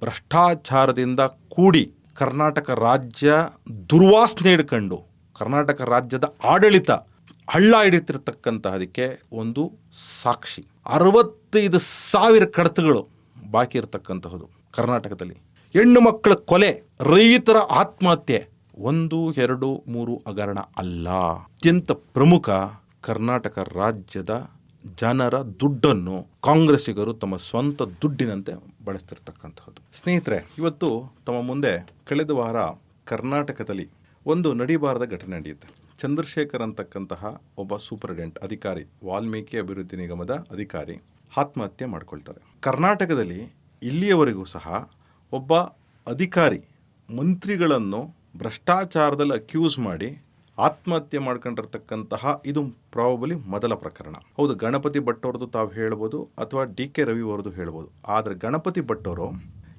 ಭ್ರಷ್ಟಾಚಾರದಿಂದ ಕೂಡಿ ಕರ್ನಾಟಕ ರಾಜ್ಯ ದುರ್ವಾಸನೆ ಹಿಡ್ಕೊಂಡು ಕರ್ನಾಟಕ ರಾಜ್ಯದ ಆಡಳಿತ ಹಳ್ಳ ಹಿಡಿತಿರ್ತಕ್ಕಂತಹದಕ್ಕೆ ಒಂದು ಸಾಕ್ಷಿ. ಅರವತ್ತೈದು ಸಾವಿರ ಕಡತಗಳು ಬಾಕಿ ಇರತಕ್ಕಂತಹದ್ದು ಕರ್ನಾಟಕದಲ್ಲಿ. ಹೆಣ್ಣು ಮಕ್ಕಳ ಕೊಲೆ, ರೈತರ ಆತ್ಮಹತ್ಯೆ ಒಂದು, ಎರಡು, ಮೂರು ಹಗರಣ ಅಲ್ಲ. ಅತ್ಯಂತ ಪ್ರಮುಖ ಕರ್ನಾಟಕ ರಾಜ್ಯದ ಜನರ ದುಡ್ಡನ್ನು ಕಾಂಗ್ರೆಸ್ಸಿಗರು ತಮ್ಮ ಸ್ವಂತ ದುಡ್ಡಿನಂತೆ ಬಳಸ್ತಿರ್ತಕ್ಕಂಥದ್ದು ಸ್ನೇಹಿತರೆ, ಇವತ್ತು ತಮ್ಮ ಮುಂದೆ ಕಳೆದ ವಾರ ಕರ್ನಾಟಕದಲ್ಲಿ ಒಂದು ನಡಿಬಾರದ ಘಟನೆ ನಡೆಯುತ್ತೆ ಚಂದ್ರಶೇಖರ್ ಅಂತಕ್ಕಂತಹ ಒಬ್ಬ ಸೂಪರಿಡೆಂಟ್, ಅಧಿಕಾರಿ, ವಾಲ್ಮೀಕಿ ಅಭಿವೃದ್ಧಿ ನಿಗಮದ ಅಧಿಕಾರಿ ಆತ್ಮಹತ್ಯೆ ಮಾಡಿಕೊಳ್ತಾರೆ. ಕರ್ನಾಟಕದಲ್ಲಿ ಇಲ್ಲಿಯವರೆಗೂ ಸಹ ಒಬ್ಬ ಅಧಿಕಾರಿ ಮಂತ್ರಿಗಳನ್ನು ಭ್ರಷ್ಟಾಚಾರದಲ್ಲಿ ಅಕ್ಯೂಸ್ ಮಾಡಿ ಆತ್ಮಹತ್ಯೆ ಮಾಡ್ಕೊಂಡಿರ್ತಕ್ಕಂತಹ ಇದು ಪ್ರಾಬಬಲಿ ಮೊದಲ ಪ್ರಕರಣ. ಹೌದು, ಗಣಪತಿ ಭಟ್ ಅವ್ರದ್ದು ತಾವು ಹೇಳ್ಬೋದು ಅಥವಾ ಡಿ ಕೆ ರವಿ ಅವ್ರದ್ದು ಹೇಳ್ಬೋದು. ಆದರೆ ಗಣಪತಿ ಭಟ್ ಅವರು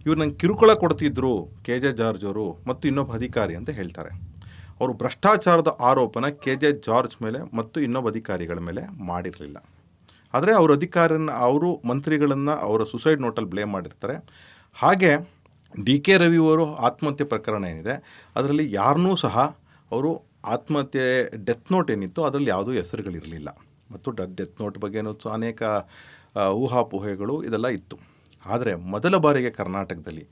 ಇವ್ರು ನಂಗೆ ಕಿರುಕುಳ ಕೊಡ್ತಿದ್ರು ಕೆ ಜೆ ಜಾರ್ಜ್ ಅವರು ಮತ್ತು ಇನ್ನೊಬ್ಬ ಅಧಿಕಾರಿ ಅಂತ ಹೇಳ್ತಾರೆ. ಅವರು ಭ್ರಷ್ಟಾಚಾರದ ಆರೋಪನ ಕೆ ಜೆ ಜಾರ್ಜ್ ಮೇಲೆ ಮತ್ತು ಇನ್ನೊಬ್ಬ ಅಧಿಕಾರಿಗಳ ಮೇಲೆ ಮಾಡಿರಲಿಲ್ಲ. ಆದರೆ ಅವ್ರ ಅಧಿಕಾರನ ಅವರು ಮಂತ್ರಿಗಳನ್ನು ಅವರ ಸುಸೈಡ್ ನೋಟಲ್ಲಿ ಬ್ಲೇಮ್ ಮಾಡಿರ್ತಾರೆ. ಹಾಗೆ ಡಿ ಕೆ ರವಿ ಅವರು ಆತ್ಮಹತ್ಯೆ ಪ್ರಕರಣ ಏನಿದೆ, ಅದರಲ್ಲಿ ಯಾರನ್ನೂ ಸಹ ಅವರು ಆತ್ಮಹತ್ಯೆ ಡೆತ್ ನೋಟ್ ಏನಿತ್ತು ಅದರಲ್ಲಿ ಯಾವುದೂ ಹೆಸರುಗಳಿರಲಿಲ್ಲ. ಮತ್ತು ಡೆತ್ ನೋಟ್ ಬಗ್ಗೆನೂ ಅನೇಕ ಊಹಾಪೋಹೆಗಳು ಇದೆಲ್ಲ ಇತ್ತು. ಆದರೆ ಮೊದಲ ಬಾರಿಗೆ ಕರ್ನಾಟಕದಲ್ಲಿ,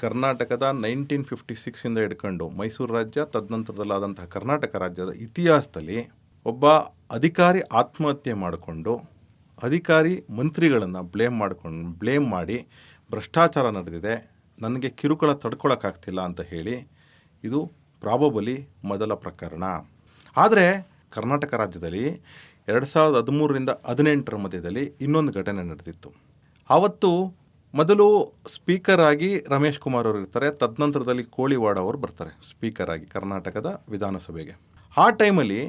ಕರ್ನಾಟಕದ ನೈನ್ಟೀನ್ ಫಿಫ್ಟಿ ಸಿಕ್ಸಿಂದ ಹಿಡ್ಕೊಂಡು ಮೈಸೂರು ರಾಜ್ಯ, ತದನಂತರದಲ್ಲಾದಂತಹ ಕರ್ನಾಟಕ ರಾಜ್ಯದ ಇತಿಹಾಸದಲ್ಲಿ ಒಬ್ಬ ಅಧಿಕಾರಿ ಆತ್ಮಹತ್ಯೆ ಮಾಡಿಕೊಂಡು, ಅಧಿಕಾರಿ ಮಂತ್ರಿಗಳನ್ನು ಬ್ಲೇಮ್ ಮಾಡ್ಕೊಂಡು ಬ್ಲೇಮ್ ಮಾಡಿ ಭ್ರಷ್ಟಾಚಾರ ನಡೆದಿದೆ, ನನಗೆ ಕಿರುಕುಳ ತಡ್ಕೊಳಕ್ಕಾಗ್ತಿಲ್ಲ ಅಂತ ಹೇಳಿ, ಇದು ಪ್ರಾಬಬಲಿ ಮೊದಲ ಪ್ರಕರಣ. ಆದರೆ ಕರ್ನಾಟಕ ರಾಜ್ಯದಲ್ಲಿ ಎರಡು ಸಾವಿರದ ಹದಿಮೂರರಿಂದ ಹದಿನೆಂಟರ ಮಧ್ಯದಲ್ಲಿ ಇನ್ನೊಂದು ಘಟನೆ ನಡೆದಿತ್ತು. ಆವತ್ತು ಮೊದಲು ಸ್ಪೀಕರ್ ಆಗಿ ರಮೇಶ್ ಕುಮಾರ್ ಅವರು ಇರ್ತಾರೆ, ತದನಂತರದಲ್ಲಿ ಕೋಳಿವಾಡ ಅವರು ಬರ್ತಾರೆ ಸ್ಪೀಕರ್ ಆಗಿ ಕರ್ನಾಟಕದ ವಿಧಾನಸಭೆಗೆ. ಆ ಟೈಮಲ್ಲಿ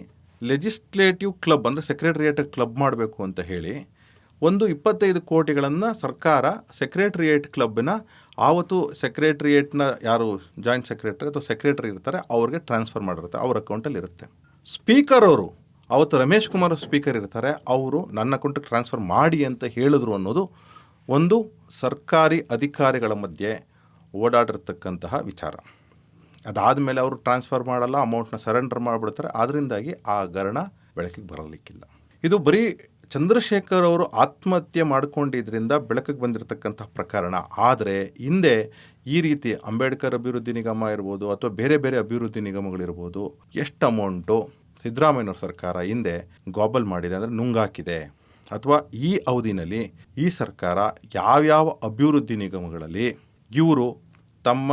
ಲೆಜಿಸ್ಲೇಟಿವ್ ಕ್ಲಬ್ ಅಂದರೆ ಸೆಕ್ರೆಟರಿಯೇಟ್ ಕ್ಲಬ್ ಮಾಡಬೇಕು ಅಂತ ಹೇಳಿ ಒಂದು ಇಪ್ಪತ್ತೈದು ಕೋಟಿಗಳನ್ನು ಸರ್ಕಾರ ಸೆಕ್ರೆಟ್ರಿಯೇಟ್ ಕ್ಲಬ್ನ ಆವತ್ತು ಸೆಕ್ರೆಟ್ರಿಯೇಟ್ನ ಯಾರು ಜಾಯಿಂಟ್ ಸೆಕ್ರೆಟರಿ ಅಥವಾ ಸೆಕ್ರೆಟರಿ ಇರ್ತಾರೆ, ಅವ್ರಿಗೆ ಟ್ರಾನ್ಸ್ಫರ್ ಮಾಡಿರುತ್ತೆ, ಅವ್ರ ಅಕೌಂಟಲ್ಲಿ ಇರುತ್ತೆ. ಸ್ಪೀಕರ್ ಅವರು ಅವತ್ತು ರಮೇಶ್ ಕುಮಾರ್ ಸ್ಪೀಕರ್ ಇರ್ತಾರೆ, ಅವರು ನನ್ನ ಅಕೌಂಟಿಗೆ ಟ್ರಾನ್ಸ್ಫರ್ ಮಾಡಿ ಅಂತ ಹೇಳಿದ್ರು ಅನ್ನೋದು ಒಂದು ಸರ್ಕಾರಿ ಅಧಿಕಾರಿಗಳ ಮಧ್ಯೆ ಓಡಾಡಿರ್ತಕ್ಕಂತಹ ವಿಚಾರ. ಅದಾದಮೇಲೆ ಅವರು ಟ್ರಾನ್ಸ್ಫರ್ ಮಾಡಲ್ಲ ಅಮೌಂಟ್ನ ಸರೆಂಡರ್ ಮಾಡಿಬಿಡ್ತಾರೆ ಅದರಿಂದಾಗಿ ಆ ಗರಣ ಬೆಳಕಿಗೆ ಬರಲಿಕ್ಕಿಲ್ಲ. ಇದು ಬರೀ ಚಂದ್ರಶೇಖರ್ ಅವರು ಆತ್ಮಹತ್ಯೆ ಮಾಡಿಕೊಂಡಿದ್ದರಿಂದ ಬೆಳಕಿಗೆ ಬಂದಿರತಕ್ಕಂಥ ಪ್ರಕರಣ. ಆದರೆ ಹಿಂದೆ ಈ ರೀತಿ ಅಂಬೇಡ್ಕರ್ ಅಭಿವೃದ್ಧಿ ನಿಗಮ ಇರ್ಬೋದು ಅಥವಾ ಬೇರೆ ಬೇರೆ ಅಭಿವೃದ್ಧಿ ನಿಗಮಗಳಿರ್ಬೋದು ಎಷ್ಟು ಅಮೌಂಟು ಸಿದ್ದರಾಮಯ್ಯವ್ರ ಸರ್ಕಾರ ಹಿಂದೆ ಗಾಬಲ್ ಮಾಡಿದೆ ಅಂದರೆ ನುಂಗಾಕಿದೆ. ಅಥವಾ ಈ ಅವಧಿನಲ್ಲಿ ಈ ಸರ್ಕಾರ ಯಾವ್ಯಾವ ಅಭಿವೃದ್ಧಿ ನಿಗಮಗಳಲ್ಲಿ ಇವರು ತಮ್ಮ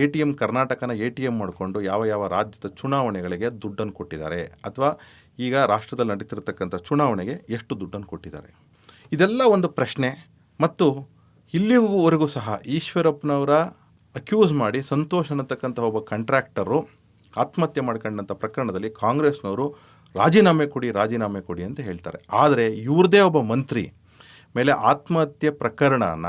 ಎ ಟಿ ಎಂ ಕರ್ನಾಟಕನ ಎ ಟಿ ಎಂ ಮಾಡಿಕೊಂಡು ಯಾವ ಯಾವ ರಾಜ್ಯದ ಚುನಾವಣೆಗಳಿಗೆ ದುಡ್ಡನ್ನು ಕೊಟ್ಟಿದ್ದಾರೆ. ಅಥವಾ ಈಗ ರಾಷ್ಟ್ರದಲ್ಲಿ ನಡೀತಿರ್ತಕ್ಕಂಥ ಚುನಾವಣೆಗೆ ಎಷ್ಟು ದುಡ್ಡನ್ನು ಕೊಟ್ಟಿದ್ದಾರೆ? ಇದೆಲ್ಲ ಒಂದು ಪ್ರಶ್ನೆ. ಮತ್ತು ಇಲ್ಲಿವರೆಗೂ ಸಹ ಈಶ್ವರಪ್ಪನವರ ಅಕ್ಯೂಸ್ ಮಾಡಿ ಸಂತೋಷ ಅನ್ನತಕ್ಕಂಥ ಒಬ್ಬ ಕಾಂಟ್ರಾಕ್ಟರು ಆತ್ಮಹತ್ಯೆ ಮಾಡ್ಕೊಂಡಂಥ ಪ್ರಕರಣದಲ್ಲಿ ಕಾಂಗ್ರೆಸ್ನವರು ರಾಜೀನಾಮೆ ಕೊಡಿ ರಾಜೀನಾಮೆ ಕೊಡಿ ಅಂತ ಹೇಳ್ತಾರೆ. ಆದರೆ ಇವ್ರದೇ ಒಬ್ಬ ಮಂತ್ರಿ ಮೇಲೆ ಆತ್ಮಹತ್ಯೆ ಪ್ರಕರಣನ,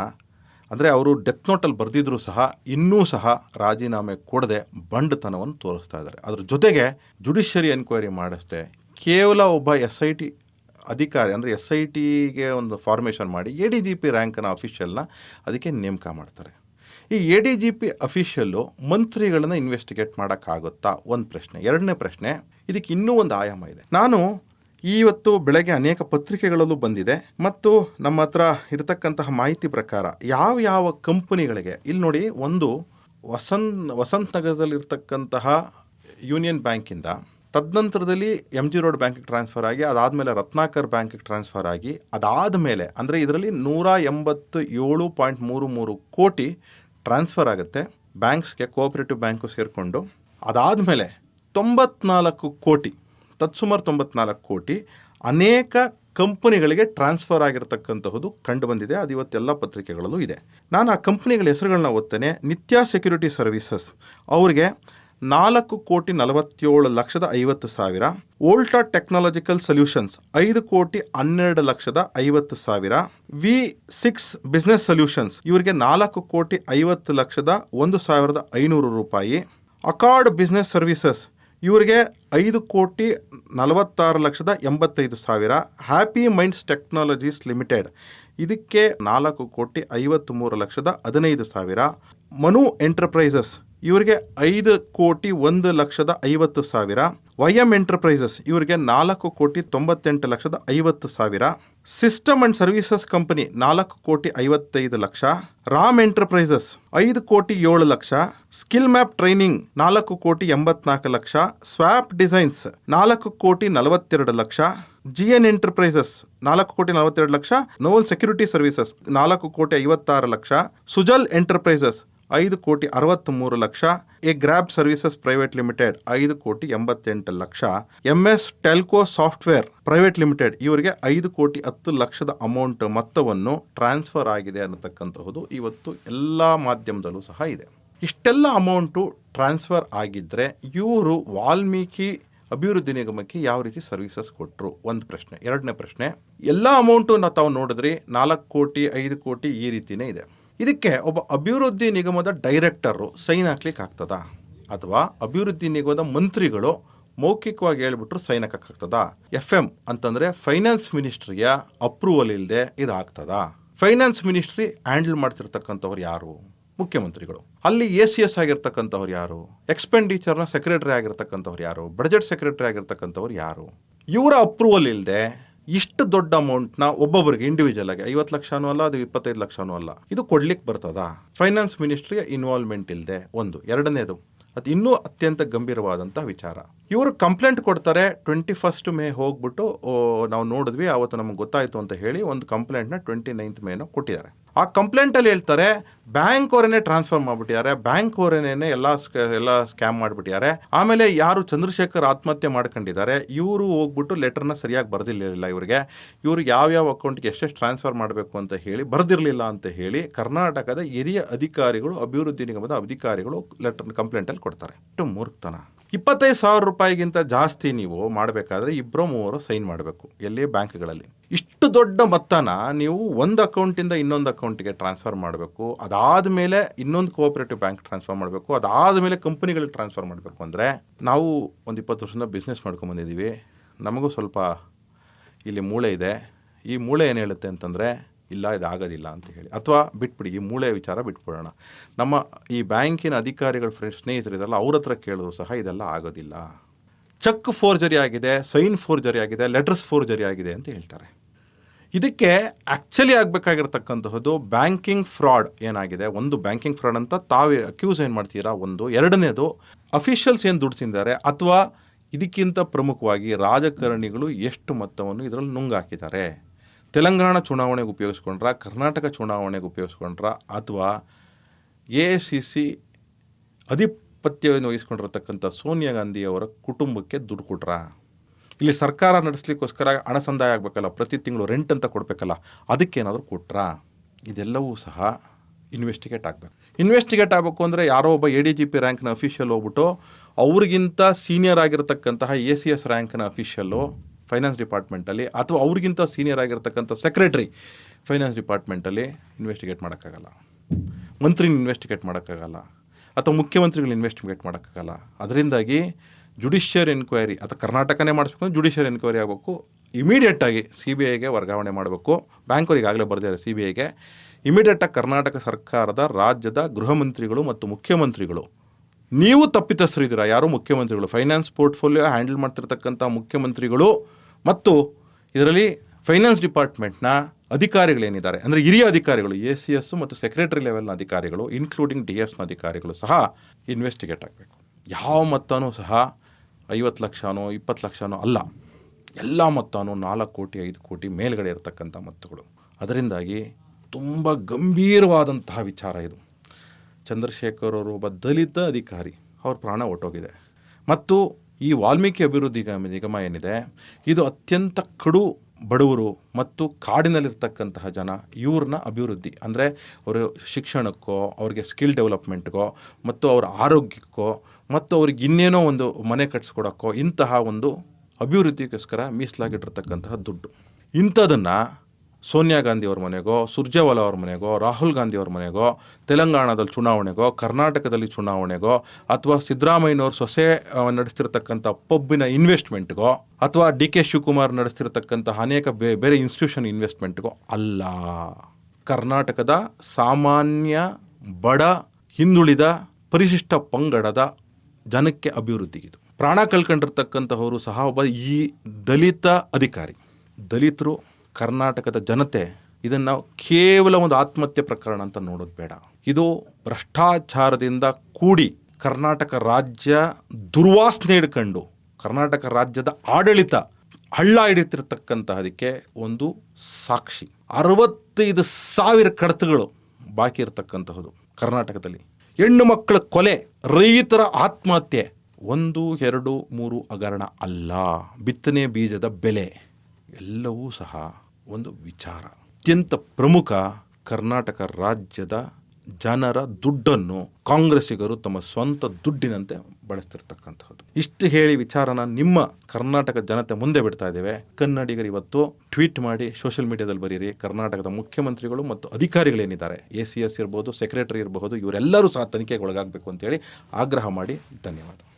ಅಂದರೆ ಅವರು ಡೆತ್ ನೋಟಲ್ಲಿ ಬರೆದಿದ್ರು ಸಹ ಇನ್ನೂ ಸಹ ರಾಜೀನಾಮೆ ಕೊಡದೆ ಬಂಡತನವನ್ನು ತೋರಿಸ್ತಾ ಇದ್ದಾರೆ. ಅದ್ರ ಜೊತೆಗೆ ಜುಡಿಷರಿ ಎನ್ಕ್ವೈರಿ ಮಾಡಿಸ್ದೆ ಕೇವಲ ಒಬ್ಬ ಎಸ್ ಐ ಟಿ ಅಧಿಕಾರಿ, ಅಂದರೆ ಎಸ್ ಐ ಟಿಗೆ ಒಂದು ಫಾರ್ಮೇಷನ್ ಮಾಡಿ ಎ ಡಿ ಜಿ ಪಿ ರ್ಯಾಂಕನ ಅಫಿಷಿಯಲ್ನ ಅದಕ್ಕೆ ನೇಮಕ ಮಾಡ್ತಾರೆ. ಈ A D G P official ಮಂತ್ರಿಗಳನ್ನು investigate ಮಾಡೋಕ್ಕಾಗುತ್ತಾ? ಒಂದು ಪ್ರಶ್ನೆ. ಎರಡನೇ ಪ್ರಶ್ನೆ, ಇದಕ್ಕೆ ಇನ್ನೂ ಒಂದು ಆಯಾಮ ಇದೆ. ನಾನು ಇವತ್ತು ಬೆಳಗ್ಗೆ ಅನೇಕ ಪತ್ರಿಕೆಗಳಲ್ಲೂ ಬಂದಿದೆ, ಮತ್ತು ನಮ್ಮ ಹತ್ರ ಇರತಕ್ಕಂತಹ ಮಾಹಿತಿ ಪ್ರಕಾರ ಯಾವ ಯಾವ ಕಂಪನಿಗಳಿಗೆ, ಇಲ್ಲಿ ನೋಡಿ ಒಂದು ವಸಂತ್ ವಸಂತ್ ನಗರದಲ್ಲಿರ್ತಕ್ಕಂತಹ ಯೂನಿಯನ್ ಬ್ಯಾಂಕಿಂದ ತದನಂತರದಲ್ಲಿ ಎಂ ಜಿ ರೋಡ್ ಬ್ಯಾಂಕಿಗೆ ಟ್ರಾನ್ಸ್ಫರ್ ಆಗಿ, ಅದಾದಮೇಲೆ ರತ್ನಾಕರ್ ಬ್ಯಾಂಕಿಗೆ ಟ್ರಾನ್ಸ್ಫರ್ ಆಗಿ ಅದಾದ ಮೇಲೆ ಅಂದರೆ ಇದರಲ್ಲಿ ನೂರ ಎಂಬತ್ತು ಏಳು ಪಾಯಿಂಟ್ ಮೂರು ಮೂರು ಕೋಟಿ ಟ್ರಾನ್ಸ್ಫರ್ ಆಗುತ್ತೆ ಬ್ಯಾಂಕ್ಸ್ಗೆ ಕೋಆಪರೇಟಿವ್ ಬ್ಯಾಂಕು ಸೇರಿಕೊಂಡು. ಅದಾದಮೇಲೆ ತೊಂಬತ್ನಾಲ್ಕು ಕೋಟಿ, ತತ್ಸುಮಾರು ತೊಂಬತ್ನಾಲ್ಕು ಕೋಟಿ ಅನೇಕ ಕಂಪನಿಗಳಿಗೆ ಟ್ರಾನ್ಸ್ಫರ್ ಆಗಿರತಕ್ಕಂತಹದ್ದು ಕಂಡು ಬಂದಿದೆ ಅದು ಇವತ್ತೆಲ್ಲ ಪತ್ರಿಕೆಗಳಲ್ಲೂ ಇದೆ. ನಾನು ಆ ಕಂಪ್ನಿಗಳ ಹೆಸರುಗಳನ್ನ ಓದ್ತೇನೆ. ನಿತ್ಯ ಸೆಕ್ಯೂರಿಟಿ ಸರ್ವಿಸಸ್ ಅವರಿಗೆ ನಾಲ್ಕು ಕೋಟಿ ನಲವತ್ತೇಳು ಲಕ್ಷದ ಐವತ್ತು ಸಾವಿರ. ಓಲ್ಟಾ ಟೆಕ್ನಾಲಜಿಕಲ್ ಸೊಲ್ಯೂಷನ್ಸ್ ಐದು ಕೋಟಿ ಹನ್ನೆರಡು ಲಕ್ಷದ ಐವತ್ತು ಸಾವಿರ. ವಿ ಸಿಕ್ಸ್ ಬಿಸ್ನೆಸ್ ಸೊಲ್ಯೂಷನ್ಸ್ ಇವರಿಗೆ ನಾಲ್ಕು ಕೋಟಿ ಐವತ್ತು ಲಕ್ಷದ ಒಂದು ಸಾವಿರದ ಐನೂರು ರೂಪಾಯಿ. ಅಕಾರ್ಡ್ ಬಿಸ್ನೆಸ್ ಸರ್ವಿಸಸ್ ಇವರಿಗೆ ಐದು ಕೋಟಿ ನಲವತ್ತಾರು ಲಕ್ಷದ ಎಂಬತ್ತೈದು ಸಾವಿರ. ಹ್ಯಾಪಿ ಮೈಂಡ್ಸ್ ಟೆಕ್ನಾಲಜೀಸ್ ಲಿಮಿಟೆಡ್ ಇದಕ್ಕೆ ನಾಲ್ಕು ಕೋಟಿ ಐವತ್ತ್ಮೂರು ಲಕ್ಷದ ಹದಿನೈದು ಸಾವಿರ. ಮನು ಎಂಟರ್ಪ್ರೈಸಸ್ ಇವರಿಗೆ ಐದು ಕೋಟಿ ಒಂದು ಲಕ್ಷದ ಐವತ್ತು ಸಾವಿರ. ವೈ ಎಂ ಎಂಟರ್ಪ್ರೈಸಸ್ ಇವರಿಗೆ ನಾಲ್ಕು ಕೋಟಿ ತೊಂಬತ್ತೆಂಟು ಲಕ್ಷದ ಐವತ್ತು ಸಾವಿರ. ಸಿಸ್ಟಮ್ ಅಂಡ್ ಸರ್ವಿಸಸ್ ಕಂಪನಿ ನಾಲ್ಕು ಕೋಟಿ ಐವತ್ತೈದು ಲಕ್ಷ. ರಾಮ್ ಎಂಟರ್ಪ್ರೈಸಸ್ ಐದು ಕೋಟಿ ಏಳು ಲಕ್ಷ. ಸ್ಕಿಲ್ ಮ್ಯಾಪ್ ಟ್ರೈನಿಂಗ್ ನಾಲ್ಕು ಕೋಟಿ ಎಂಬತ್ನಾಲ್ಕು ಲಕ್ಷ. ಸ್ವಾಪ್ ಡಿಸೈನ್ಸ್ ನಾಲ್ಕು ಕೋಟಿ ನಲವತ್ತೆರಡು ಲಕ್ಷ. ಜಿ ಎನ್ ಎಂಟರ್ಪ್ರೈಸಸ್ ನಾಲ್ಕು ಕೋಟಿ ನಲವತ್ತೆರಡು ಲಕ್ಷ. ನೋವಲ್ ಸೆಕ್ಯೂರಿಟಿ ಸರ್ವಿಸಸ್ ನಾಲ್ಕು ಕೋಟಿ ಐವತ್ತಾರು ಲಕ್ಷ. ಸುಜಲ್ ಎಂಟರ್ಪ್ರೈಸಸ್ ಐದು ಕೋಟಿ ಅರವತ್ತ್ಮೂರು lakh. A grab services private limited ಐದು ಕೋಟಿ ಎಂಬತ್ತೆಂಟು lakh. M S Telco software private limited ಇವರಿಗೆ ಐದು ಕೋಟಿ ಹತ್ತು ಲಕ್ಷದ ಅಮೌಂಟ್ ಮೊತ್ತವನ್ನು ಟ್ರಾನ್ಸ್ಫರ್ ಆಗಿದೆ ಅನ್ನತಕ್ಕಂತಹುದು ಇವತ್ತು ಎಲ್ಲ ಮಾಧ್ಯಮದಲ್ಲೂ ಸಹ ಇದೆ. ಇಷ್ಟೆಲ್ಲ ಅಮೌಂಟು ಟ್ರಾನ್ಸ್ಫರ್ ಆಗಿದ್ದರೆ ಇವರು ವಾಲ್ಮೀಕಿ ಅಭಿವೃದ್ಧಿ ನಿಗಮಕ್ಕೆ ಯಾವ ರೀತಿ ಸರ್ವಿಸಸ್ ಕೊಟ್ಟರು ಒಂದು ಪ್ರಶ್ನೆ. ಎರಡನೇ ಪ್ರಶ್ನೆ. ಎಲ್ಲ ಅಮೌಂಟು ನಾವು ತಾವು ನೋಡಿದ್ರಿ. ನಾಲ್ಕು ಕೋಟಿ, ಐದು ಕೋಟಿ ಈ ರೀತಿಯೇ ಇದೆ. ಇದಕ್ಕೆ ಒಬ್ಬ ಅಭಿವೃದ್ಧಿ ನಿಗಮದ ಡೈರೆಕ್ಟರು ಸೈನ್ ಹಾಕ್ಲಿಕ್ಕೆ ಆಗ್ತದಾ? ಅಥವಾ ಅಭಿವೃದ್ಧಿ ನಿಗಮದ ಮಂತ್ರಿಗಳು ಮೌಖಿಕವಾಗಿ ಹೇಳ್ಬಿಟ್ರು ಸೈನ್ ಹಾಕಕ್ಕಾಗ್ತದಾ ಎಫ್ ಎಂ ಅಂತಂದ್ರೆ ಫೈನಾನ್ಸ್ ಮಿನಿಸ್ಟ್ರಿಯ ಅಪ್ರೂವಲ್ ಇಲ್ಲದೆ ಇದು ಆಗ್ತದಾ ಫೈನಾನ್ಸ್ ಮಿನಿಸ್ಟ್ರಿ ಹ್ಯಾಂಡಲ್ ಮಾಡ್ತಿರ್ತಕ್ಕಂಥವ್ರು ಯಾರು? ಮುಖ್ಯಮಂತ್ರಿಗಳು. ಅಲ್ಲಿ ಎ ಸಿ ಎಸ್ ಆಗಿರ್ತಕ್ಕಂಥವ್ರು ಯಾರು? ಎಕ್ಸ್ಪೆಂಡಿಚರ್ನ ಸೆಕ್ರೆಟರಿ ಆಗಿರ್ತಕ್ಕಂಥವ್ರು ಯಾರು? ಬಜೆಟ್ ಸೆಕ್ರೆಟರಿ ಆಗಿರ್ತಕ್ಕಂಥವ್ರು ಯಾರು? ಇವರ ಅಪ್ರೂವಲ್ ಇಲ್ಲದೆ ಇಷ್ಟು ದೊಡ್ಡ ಅಮೌಂಟ್ನ ಒಬ್ಬೊಬ್ಬರಿಗೆ ಇಂಡಿವಿಜುವಲ್ ಆಗಿ, ಐವತ್ತು ಲಕ್ಷನೂ ಅಲ್ಲ, ಅದು ಇಪ್ಪತ್ತೈದು ಲಕ್ಷನೂ ಅಲ್ಲ, ಇದು ಕೊಡ್ಲಿಕ್ಕೆ ಬರ್ತದಾ? ಫೈನಾನ್ಸ್ ಮಿನಿಸ್ಟ್ರಿಯ ಇನ್ವಾಲ್ವ್ಮೆಂಟ್ ಇಲ್ಲದೆ ಒಂದು. ಎರಡನೇದು, ಅದು ಇನ್ನೂ ಅತ್ಯಂತ ಗಂಭೀರವಾದಂಥ ವಿಚಾರ. ಇವರು ಕಂಪ್ಲೇಂಟ್ ಕೊಡ್ತಾರೆ ಟ್ವೆಂಟಿ ಫಸ್ಟ್ ಮೇ ಹೋಗ್ಬಿಟ್ಟು ನಾವು ನೋಡಿದ್ವಿ, ಅವತ್ತು ನಮಗೆ ಗೊತ್ತಾಯಿತು ಅಂತ ಹೇಳಿ ಒಂದು ಕಂಪ್ಲೇಂಟ್ನ ಟ್ವೆಂಟಿ ನೈನ್ತ್ ಮೇನೋ ಕೊಟ್ಟಿದ್ದಾರೆ. ಆ ಕಂಪ್ಲೇಂಟಲ್ಲಿ ಹೇಳ್ತಾರೆ ಬ್ಯಾಂಕ್ ಅವರೇನೆ ಟ್ರಾನ್ಸ್ಫರ್ ಮಾಡಿಬಿಟ್ಟಿದ್ದಾರೆ ಬ್ಯಾಂಕ್ ಅವರನ್ನೇ ಎಲ್ಲ ಎಲ್ಲ ಸ್ಕ್ಯಾಮ್ ಮಾಡಿಬಿಟ್ಟಿದ್ದಾರೆ. ಆಮೇಲೆ ಯಾರು ಚಂದ್ರಶೇಖರ್ ಆತ್ಮಹತ್ಯೆ ಮಾಡ್ಕೊಂಡಿದ್ದಾರೆ, ಇವರು ಹೋಗ್ಬಿಟ್ಟು ಲೆಟರ್ನ ಸರಿಯಾಗಿ ಬರೆದಿರಲಿಲ್ಲ ಇವರಿಗೆ. ಇವರು ಯಾವ್ಯಾವ ಅಕೌಂಟ್ಗೆ ಎಷ್ಟೆಷ್ಟು ಟ್ರಾನ್ಸ್ಫರ್ ಮಾಡಬೇಕು ಅಂತ ಹೇಳಿ, ಬರೆದಿರಲಿಲ್ಲ ಅಂತ ಹೇಳಿ ಕರ್ನಾಟಕದ ಹಿರಿಯ ಅಧಿಕಾರಿಗಳು, ಅಭಿವೃದ್ಧಿ ನಿಗಮದ ಅಧಿಕಾರಿಗಳು ಲೆಟರ್ ಕಂಪ್ಲೇಂಟಲ್ಲಿ ಕೊಡ್ತಾರೆ. ಇಷ್ಟು ಮೂರ್ಖತನ. ಇಪ್ಪತ್ತೈದು ಸಾವಿರ ರೂಪಾಯಿಗಿಂತ ಜಾಸ್ತಿ ನೀವು ಮಾಡಬೇಕಾದ್ರೆ ಇಬ್ಬರು ಮೂವರು ಸೈನ್ ಮಾಡಬೇಕು, ಎಲ್ಲಿ? ಬ್ಯಾಂಕ್ಗಳಲ್ಲಿ. ದೊಡ್ಡ ಮೊತ್ತನ ನೀವು ಒಂದು ಅಕೌಂಟಿಂದ ಇನ್ನೊಂದು ಅಕೌಂಟಿಗೆ ಟ್ರಾನ್ಸ್ಫರ್ ಮಾಡಬೇಕು. ಅದಾದ ಮೇಲೆ ಇನ್ನೊಂದು ಕೋಆಪರೇಟಿವ್ ಬ್ಯಾಂಕ್ ಟ್ರಾನ್ಸ್ಫರ್ ಮಾಡಬೇಕು. ಅದಾದ ಮೇಲೆ ಕಂಪ್ನಿಗಳಿಗೆ ಟ್ರಾನ್ಸ್ಫರ್ ಮಾಡಬೇಕು ಅಂದರೆ ನಾವು ಒಂದು ಇಪ್ಪತ್ತು ವರ್ಷದಿಂದ ಬಿಸ್ನೆಸ್ ಮಾಡ್ಕೊಂಬಂದಿದ್ದೀವಿ ನಮಗೂ ಸ್ವಲ್ಪ ಇಲ್ಲಿ ಮೂಳೆ ಇದೆ. ಈ ಮೂಳೆ ಏನು ಹೇಳುತ್ತೆ ಅಂತಂದರೆ, ಇಲ್ಲ ಇದು ಆಗೋದಿಲ್ಲ ಅಂತ ಹೇಳಿ. ಅಥವಾ ಬಿಟ್ಬಿಡಿ, ಈ ಮೂಳೆ ವಿಚಾರ ಬಿಟ್ಬಿಡೋಣ. ನಮ್ಮ ಈ ಬ್ಯಾಂಕಿನ ಅಧಿಕಾರಿಗಳು ಫ್ರೆಂಡ್ ಸ್ನೇಹಿತರಿದಲ್ಲ ಅವ್ರ ಹತ್ರ ಕೇಳಿದ್ರು ಸಹ ಇದೆಲ್ಲ ಆಗೋದಿಲ್ಲ. ಚೆಕ್ ಫೋರ್ಜರಿ ಆಗಿದೆ ಸೈನ್ ಫೋರ್ಜರಿ ಆಗಿದೆ ಲೆಟರ್ಸ್ ಫೋರ್ಜರಿ ಆಗಿದೆ ಅಂತ ಹೇಳ್ತಾರೆ. ಇದಕ್ಕೆ ಆ್ಯಕ್ಚುಲಿ ಆಗಬೇಕಾಗಿರ್ತಕ್ಕಂತಹದ್ದು ಬ್ಯಾಂಕಿಂಗ್ ಫ್ರಾಡ್ ಏನಾಗಿದೆ? ಒಂದು ಬ್ಯಾಂಕಿಂಗ್ ಫ್ರಾಡ್ ಅಂತ ತಾವೇ ಅಕ್ಯೂಸ್ ಏನು ಮಾಡ್ತೀರಾ? ಒಂದು. ಎರಡನೇದು ಅಫಿಷಿಯಲ್ಸ್ ಏನು ದುಡ್ಡು ಅಥವಾ ಇದಕ್ಕಿಂತ ಪ್ರಮುಖವಾಗಿ ರಾಜಕಾರಣಿಗಳು ಎಷ್ಟು ಮೊತ್ತವನ್ನು ಇದರಲ್ಲಿ ನುಂಗಾಕಿದ್ದಾರೆ? ತೆಲಂಗಾಣ ಚುನಾವಣೆಗೆ ಉಪಯೋಗಿಸ್ಕೊಂಡ್ರ, ಕರ್ನಾಟಕ ಚುನಾವಣೆಗೆ ಉಪಯೋಗಿಸ್ಕೊಂಡ್ರ, ಅಥವಾ ಎ ಸಿ ಸಿ ಅಧಿಪತ್ಯವನ್ನು ವಹಿಸ್ಕೊಂಡಿರತಕ್ಕಂಥ ಸೋನಿಯಾ ಗಾಂಧಿ ಅವರ ಕುಟುಂಬಕ್ಕೆ ದುಡ್ಡು ಕೊಟ್ರಾ? ಇಲ್ಲಿ ಸರ್ಕಾರ ನಡೆಸಲಿಕ್ಕೋಸ್ಕರ ಹಣ ಸಂದಾಯ ಆಗಬೇಕಲ್ಲ, ಪ್ರತಿ ತಿಂಗಳು ರೆಂಟ್ ಅಂತ ಕೊಡಬೇಕಲ್ಲ, ಅದಕ್ಕೇನಾದರೂ ಕೊಟ್ರಾ? ಇದೆಲ್ಲವೂ ಸಹ ಇನ್ವೆಸ್ಟಿಗೇಟ್ ಆಗಬೇಕು. ಇನ್ವೆಸ್ಟಿಗೇಟ್ ಆಗಬೇಕು ಅಂದರೆ ಯಾರೋ ಒಬ್ಬ ಎ ಡಿ ಜಿ ಪಿ ರ್ಯಾಂಕ್ನ ಅಫಿಷಿಯಲ್ ಹೋಗ್ಬಿಟ್ಟು ಅವ್ರಿಗಿಂತ ಸೀನಿಯರ್ ಆಗಿರತಕ್ಕಂತಹ ಎ ಸಿ ಎಸ್ ರ್ಯಾಂಕ್ನ ಅಫಿಷಿಯಲ್ಲು ಫೈನಾನ್ಸ್ ಡಿಪಾರ್ಟ್ಮೆಂಟಲ್ಲಿ ಅಥವಾ ಅವ್ರಿಗಿಂತ ಸೀನಿಯರ್ ಆಗಿರತಕ್ಕಂಥ ಸೆಕ್ರೆಟ್ರಿ ಫೈನಾನ್ಸ್ ಡಿಪಾರ್ಟ್ಮೆಂಟಲ್ಲಿ ಇನ್ವೆಸ್ಟಿಗೇಟ್ ಮಾಡೋಕ್ಕಾಗಲ್ಲ. ಮಂತ್ರಿನ ಇನ್ವೆಸ್ಟಿಗೇಟ್ ಮಾಡೋಕ್ಕಾಗಲ್ಲ. ಅಥವಾ ಮುಖ್ಯಮಂತ್ರಿಗಳು ಇನ್ವೆಸ್ಟಿಗೇಟ್ ಮಾಡೋಕ್ಕಾಗಲ್ಲ. ಅದರಿಂದಾಗಿ ಜುಡಿಷಿಯರ್ ಎನ್ಕ್ವೈರಿ ಅಥವಾ ಕರ್ನಾಟಕನೇ ಮಾಡಿಸ್ಬೇಕು ಅಂದರೆ ಜುಡಿಷಿಯರ್ ಎನ್ಕ್ವೈರಿ ಆಗಬೇಕು. ಇಮಿಡಿಯೇಟಾಗಿ ಸಿ ಬಿ ಐಗೆ ವರ್ಗಾವಣೆ ಮಾಡಬೇಕು. ಬ್ಯಾಂಕವ್ರಿಗೆ ಆಗಲೇ ಬರೆದಿದ್ದಾರೆ ಸಿ ಬಿ ಐಗೆ ಇಮಿಡಿಯೇಟಾಗಿ ಕರ್ನಾಟಕ ಸರ್ಕಾರದ ರಾಜ್ಯದ ಗೃಹ ಮಂತ್ರಿಗಳು ಮತ್ತು ಮುಖ್ಯಮಂತ್ರಿಗಳು. ನೀವು ತಪ್ಪಿತಸ್ಥರಿದ್ದೀರಾ? ಯಾರು ಮುಖ್ಯಮಂತ್ರಿಗಳು? ಫೈನಾನ್ಸ್ ಪೋರ್ಟ್ಫೋಲಿಯೋ ಹ್ಯಾಂಡಲ್ ಮಾಡ್ತಿರ್ತಕ್ಕಂಥ ಮುಖ್ಯಮಂತ್ರಿಗಳು ಮತ್ತು ಇದರಲ್ಲಿ ಫೈನಾನ್ಸ್ ಡಿಪಾರ್ಟ್ಮೆಂಟ್ನ ಅಧಿಕಾರಿಗಳೇನಿದ್ದಾರೆ? ಅಂದರೆ ಹಿರಿಯ ಅಧಿಕಾರಿಗಳು ಎ ಸಿ ಎಸ್ ಮತ್ತು ಸೆಕ್ರೆಟರಿ ಲೆವೆಲ್ನ ಅಧಿಕಾರಿಗಳು ಇನ್ಕ್ಲೂಡಿಂಗ್ ಡಿ ಎಸ್ನ ಅಧಿಕಾರಿಗಳು ಸಹ ಇನ್ವೆಸ್ಟಿಗೇಟ್ ಆಗಬೇಕು. ಯಾವ ಮೊತ್ತನೂ ಸಹ ಐವತ್ತು ಲಕ್ಷನೋ, ಇಪ್ಪತ್ತು ಲಕ್ಷನೋ ಅಲ್ಲ. ಎಲ್ಲ ಮೊತ್ತನೂ ನಾಲ್ಕು ಕೋಟಿ, ಐದು ಕೋಟಿ ಮೇಲ್ಗಡೆ ಇರತಕ್ಕಂಥ ಮೊತ್ತಗಳು. ಅದರಿಂದಾಗಿ ತುಂಬ ಗಂಭೀರವಾದಂತಹ ವಿಚಾರ ಇದು. ಚಂದ್ರಶೇಖರ್ ಅವರು ಒಬ್ಬ ದಲಿತ ಅಧಿಕಾರಿ, ಅವ್ರ ಪ್ರಾಣ ಹೊಟ್ಟೋಗಿದೆ ಮತ್ತು ಈ ವಾಲ್ಮೀಕಿ ಅಭಿವೃದ್ಧಿ ನಿಗಮ ಏನಿದೆ, ಇದು ಅತ್ಯಂತ ಕಡು ಬಡವರು ಮತ್ತು ಕಾಡಿನಲ್ಲಿರ್ತಕ್ಕಂತಹ ಜನ, ಇವ್ರನ್ನ ಅಭಿವೃದ್ಧಿ, ಅಂದರೆ ಅವರು ಶಿಕ್ಷಣಕ್ಕೋ, ಅವ್ರಿಗೆ ಸ್ಕಿಲ್ ಡೆವಲಪ್ಮೆಂಟ್ಗೋ, ಮತ್ತು ಅವರ ಆರೋಗ್ಯಕ್ಕೋ, ಮತ್ತು ಅವ್ರಿಗೆ ಇನ್ನೇನೋ ಒಂದು ಮನೆ ಕಟ್ಸ್ಕೊಡೋಕ್ಕೋ ಇಂತಹ ಒಂದು ಅಭಿವೃದ್ಧಿಗೋಸ್ಕರ ಮೀಸಲಾಗಿಟ್ಟಿರ್ತಕ್ಕಂತಹ ದುಡ್ಡು. ಇಂಥದನ್ನು ಸೋನಿಯಾ ಗಾಂಧಿ ಅವ್ರ ಮನೆಗೋ, ಸುರ್ಜೇವಾಲಾ ಅವ್ರ ಮನೆಗೋ, ರಾಹುಲ್ ಗಾಂಧಿ ಅವ್ರ ಮನೆಗೋ, ತೆಲಂಗಾಣದಲ್ಲಿ ಚುನಾವಣೆಗೋ, ಕರ್ನಾಟಕದಲ್ಲಿ ಚುನಾವಣೆಗೋ, ಅಥವಾ ಸಿದ್ದರಾಮಯ್ಯನವ್ರ ಸೊಸೆ ನಡೆಸ್ತಿರತಕ್ಕಂಥ ಪಬ್ಬಿನ ಇನ್ವೆಸ್ಟ್ಮೆಂಟ್ಗೋ ಅಥವಾ ಡಿ ಕೆ ಶಿವಕುಮಾರ್ ನಡೆಸ್ತಿರ್ತಕ್ಕಂಥ ಅನೇಕ ಬೇರೆ ಇನ್ಸ್ಟಿಟ್ಯೂಷನ್ ಇನ್ವೆಸ್ಟ್ಮೆಂಟ್ಗೋ ಅಲ್ಲ. ಕರ್ನಾಟಕದ ಸಾಮಾನ್ಯ, ಬಡ, ಹಿಂದುಳಿದ, ಪರಿಶಿಷ್ಟ ಪಂಗಡದ ಜನಕ್ಕೆ ಅಭಿವೃದ್ಧಿಗಿದು ಪ್ರಾಣ ಕಳ್ಕೊಂಡಿರ್ತಕ್ಕಂಥವರು ಸಹ ಒಬ್ಬ ಈ ದಲಿತ ಅಧಿಕಾರಿ. ದಲಿತರು ಕರ್ನಾಟಕದ ಜನತೆ ಇದನ್ನು ಕೇವಲ ಒಂದು ಆತ್ಮಹತ್ಯೆ ಪ್ರಕರಣ ಅಂತ ನೋಡೋದು ಬೇಡ. ಇದು ಭ್ರಷ್ಟಾಚಾರದಿಂದ ಕೂಡಿ ಕರ್ನಾಟಕ ರಾಜ್ಯ ದುರ್ವಾಸನೆ ಹಿಡ್ಕೊಂಡು ಕರ್ನಾಟಕ ರಾಜ್ಯದ ಆಡಳಿತ ಹಳ್ಳ ಹಿಡಿತಿರ್ತಕ್ಕಂತಹದಕ್ಕೆ ಒಂದು ಸಾಕ್ಷಿ. ಅರವತ್ತೈದು ಸಾವಿರ ಕಡತಗಳು ಬಾಕಿ ಇರತಕ್ಕಂತಹದ್ದು ಕರ್ನಾಟಕದಲ್ಲಿ. ಹೆಣ್ಣು ಮಕ್ಕಳ ಕೊಲೆ, ರೈತರ ಆತ್ಮಹತ್ಯೆ ಒಂದು, ಎರಡು, ಮೂರು ಹಗರಣ ಅಲ್ಲ. ಬಿತ್ತನೆ ಬೀಜದ ಬೆಲೆ. ಎಲ್ಲವೂ ಸಹ ಒಂದು ವಿಚಾರ. ಅತ್ಯಂತ ಪ್ರಮುಖ ಕರ್ನಾಟಕ ರಾಜ್ಯದ ಜನರ ದುಡ್ಡನ್ನು ಕಾಂಗ್ರೆಸ್ಸಿಗರು ತಮ್ಮ ಸ್ವಂತ ದುಡ್ಡಿನಂತೆ ಬಳಸ್ತಿರ್ತಕ್ಕಂಥದ್ದು ಇಷ್ಟು ಹೇಳಿ ವಿಚಾರನ ನಿಮ್ಮ ಕರ್ನಾಟಕ ಜನತೆ ಮುಂದೆ ಬಿಡ್ತಾ ಇದ್ದೇವೆ. ಕನ್ನಡಿಗರು ಇವತ್ತು ಟ್ವೀಟ್ ಮಾಡಿ ಸೋಷಿಯಲ್ ಮೀಡಿಯಾದಲ್ಲಿ ಬರೀರಿ. ಕರ್ನಾಟಕದ ಮುಖ್ಯಮಂತ್ರಿಗಳು ಮತ್ತು ಅಧಿಕಾರಿಗಳೇನಿದ್ದಾರೆ? ಎ ಸಿ ಎಸ್ ಇರ್ಬೋದು, ಸೆಕ್ರೆಟರಿ ಇರಬಹುದು, ಇವರೆಲ್ಲರೂ ಸಹ ತನಿಖೆಗೆ ಒಳಗಾಗಬೇಕು ಅಂತೇಳಿ ಆಗ್ರಹ ಮಾಡಿ ಧನ್ಯವಾದ.